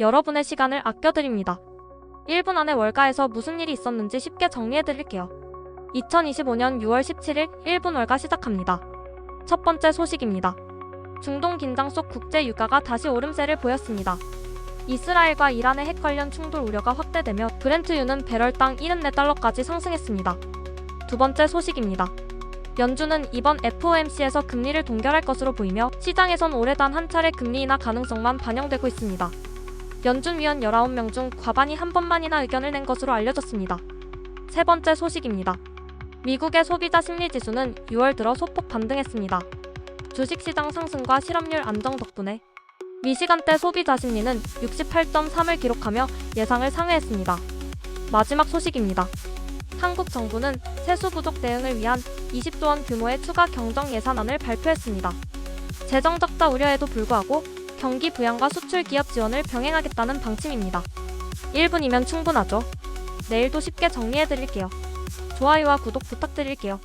여러분의 시간을 아껴드립니다. 1분 안에 월가에서 무슨 일이 있었는지 쉽게 정리해드릴게요. 2025년 6월 17일 1분 월가 시작합니다. 첫 번째 소식입니다. 중동 긴장 속 국제 유가가 다시 오름세를 보였습니다. 이스라엘과 이란의 핵 관련 충돌 우려가 확대되며 브렌트유는 배럴당 74달러까지 상승했습니다. 두 번째 소식입니다. 연준은 이번 FOMC에서 금리를 동결할 것으로 보이며 시장에선 올해 단 한 차례 금리 인하 가능성만 반영되고 있습니다. 연준 위원 19명 중 과반이 한 번만이나 의견을 낸 것으로 알려졌습니다. 세 번째 소식입니다. 미국의 소비자 심리 지수는 6월 들어 소폭 반등했습니다. 주식시장 상승과 실업률 안정 덕분에 미시간대 소비자 심리는 68.3을 기록하며 예상을 상회했습니다. 마지막 소식입니다. 한국 정부는 세수 부족 대응을 위한 20조 원 규모의 추가 경정 예산안을 발표했습니다. 재정 적자 우려에도 불구하고 경기 부양과 수출 기업 지원을 병행하겠다는 방침입니다. 1분이면 충분하죠. 내일도 쉽게 정리해 드릴게요. 좋아요와 구독 부탁드릴게요.